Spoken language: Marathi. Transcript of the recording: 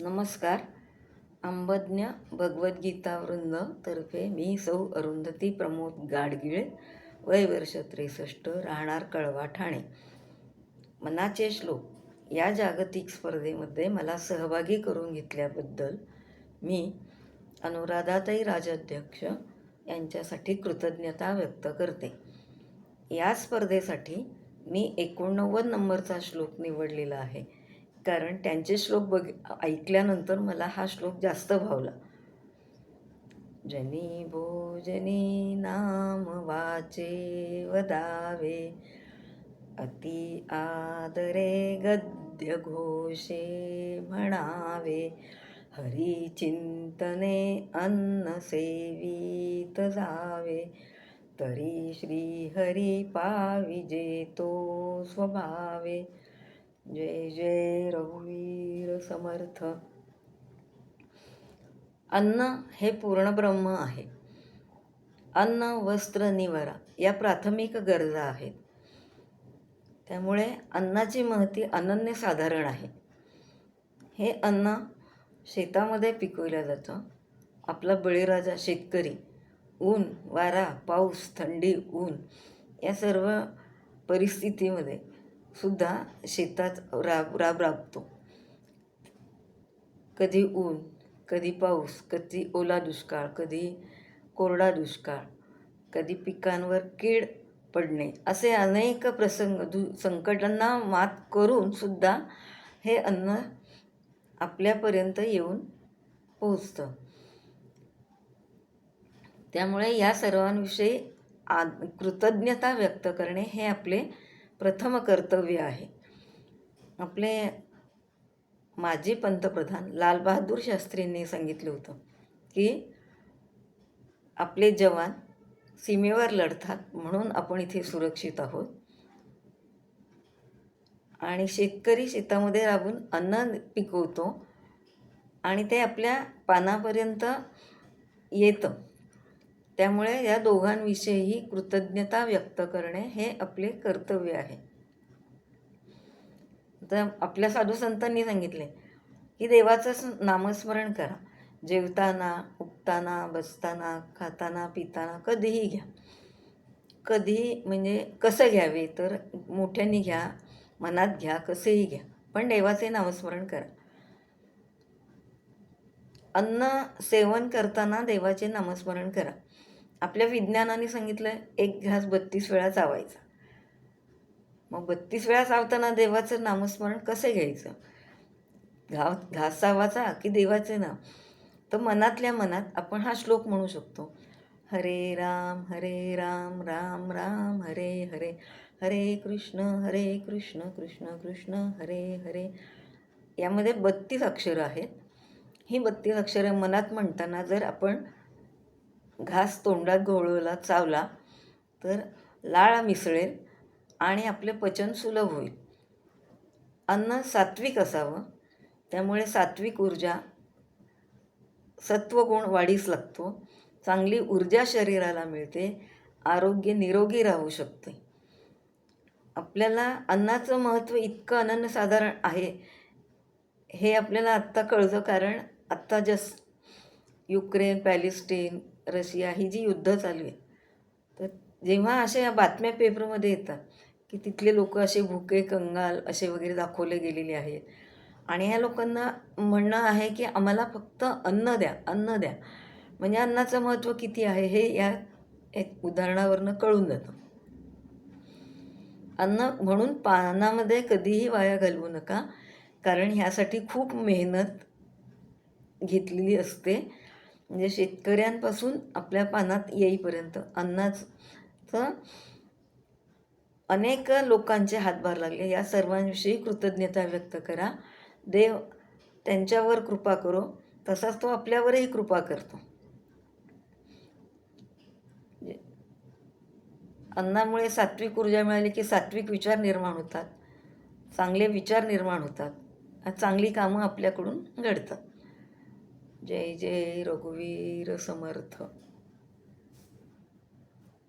नमस्कार. अंबज्ञ भगवद्गीता वृंदतर्फे मी सौ अरुंधती प्रमोद गाडगिळे वय वर्ष त्रेसष्ट राहणार कळवा ठाणे. मनाचे श्लोक. या जागतिक स्पर्धेमध्ये मला सहभागी करून घेतल्याबद्दल मी अनुराधाताई राजाध्यक्ष यांच्यासाठी कृतज्ञता व्यक्त करते. या स्पर्धेसाठी मी एकोणनव्वद नंबरचा श्लोक निवडलेला आहे. कारण त्यांचे श्लोक बघ ऐकल्यानंतर मला हा श्लोक जास्त भावला. जनी भोजनी नाम वाचे वदावे अति आदरे गद्य घोषे म्हणावे हरी चिंतने अन्न सेवीत जावे तरी श्री हरी पाविजे तो स्वभावे. जय जय रघुवीर समर्थ. अन्न हे पूर्ण ब्रह्म आहे. अन्न वस्त्र निवारा या प्राथमिक गरजा आहेत. त्यामुळे अन्नाची महती अनन्यसाधारण आहे. हे अन्न शेतामध्ये पिकवलं जातं. आपला बळीराजा शेतकरी ऊन वारा पाऊस थंडी ऊन या सर्व परिस्थितीमध्ये सुद्धा शेतात राब राब राबतो. कधी ऊन कधी पाऊस कधी ओला दुष्काळ कधी कोरडा दुष्काळ कधी पिकांवर कीड पडणे असे अनेक प्रसंग दु संकटांना मात करून सुद्धा हे अन्न आपल्यापर्यंत येऊन पोहोचतं. त्यामुळे या सर्वांविषयी आ कृतज्ञता व्यक्त करणे हे आपले प्रथम कर्तव्य आहे. आपले माजी पंतप्रधान लालबहादूर शास्त्रींनी सांगितलं होतं की आपले जवान सीमेवर लढतात म्हणून आपण इथे सुरक्षित आहोत. आणि शेतकरी शेतामध्ये राबून अन्न पिकवतो आणि ते आपल्या पानापर्यंत येतं. त्यामुळे या दोघांविषयीही कृतज्ञता व्यक्त करणे हे आपले कर्तव्य आहे. तर आपल्या साधू संतांनी सांगितले की देवाचं नामस्मरण करा. जेवताना उठताना बसताना खाताना पिताना कधीही घ्या. कधी म्हणजे कसं घ्यावे तर मोठ्यांनी घ्या मनात घ्या कसेही घ्या पण देवाचे नामस्मरण करा. अन्न सेवन करताना देवाचे नामस्मरण करा. आपल्या विज्ञानाने सांगितलं एक घास बत्तीस वेळा चावायचा. मग बत्तीस वेळा चावताना देवाचं नामस्मरण कसं घ्यायचं? घाव घास चावाचा की देवाचे नाव? तर मनातल्या मनात आपण हा श्लोक म्हणू शकतो. हरे राम हरे राम राम राम हरे हरे. हरे कृष्ण हरे कृष्ण कृष्ण कृष्ण हरे हरे. यामध्ये बत्तीस अक्षरं आहेत. ही बत्तीस अक्षरं मनात म्हणताना जर आपण घास तोंडात घोळवला चावला तर लाळ मिसळेल आणि आपले पचन सुलभ होईल. अन्न सात्विक असावं त्यामुळे सात्विक ऊर्जा सत्वगुण वाढीस लागतो. चांगली ऊर्जा शरीराला मिळते आरोग्य निरोगी राहू शकते. आपल्याला अन्नाचं महत्त्व इतकं अनन्यसाधारण आहे हे आपल्याला आत्ता कळतं कारण आत्ता जस्ट युक्रेन पॅलेस्टीन रशिया ही जी युद्ध चालू आहे. तर जेव्हा अशा बातम्या पेपरमध्ये येतात की तिथले लोक असे भुके कंगाल असे वगैरे दाखवले गेलेले आहेत. आणि ह्या लोकांना म्हणणं आहे की आम्हाला फक्त अन्न द्या अन्न द्या. म्हणजे अन्नाचं महत्त्व किती आहे हे या एक उदाहरणावरनं कळून जातं. अन्न म्हणून पानामध्ये कधीही वाया घालवू नका कारण ह्यासाठी खूप मेहनत घेतलेली असते. म्हणजे शेतकऱ्यांपासून आपल्या पानात येईपर्यंत अन्नाचं अनेक लोकांचे हातभार लागले. या सर्वांविषयी कृतज्ञता व्यक्त करा. देव त्यांच्यावर कृपा करो. तसाच तो आपल्यावरही कृपा करतो. अन्नामुळे सात्विक ऊर्जा मिळाली की सात्विक विचार निर्माण होतात. चांगले विचार निर्माण होतात. चांगली कामं आपल्याकडून घडतात. जय जय रघुवीर समर्थ